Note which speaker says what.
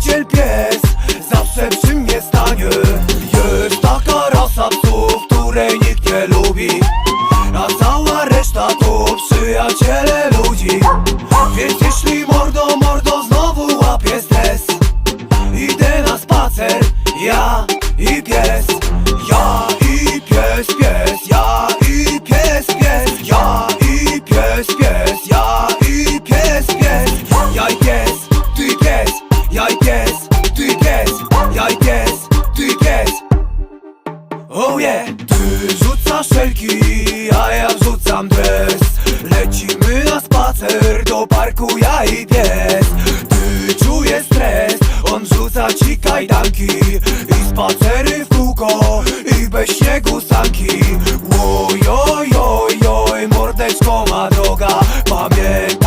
Speaker 1: przyjaciel pies Zawsze przy mnie stanie. Jest taka rasa psów, której nikt nie lubi. A cała reszta to przyjaciele ludzi. Więc jeśli mordo, mordo znowu łapie stres Idę na spacer, ja i pies. Ja i pies, pies, ja i pies, pies. Ja i pies, pies, ja i pies, moje Ty rzucasz szelki, a ja wrzucam dres. Lecimy na spacer, do parku ja i pies. Ty czujesz stres, on rzuca ci kajdanki. I spacery w kółko, i bez śniegu sanki. Ojojojoj, mordeczko ma droga, pamiętaj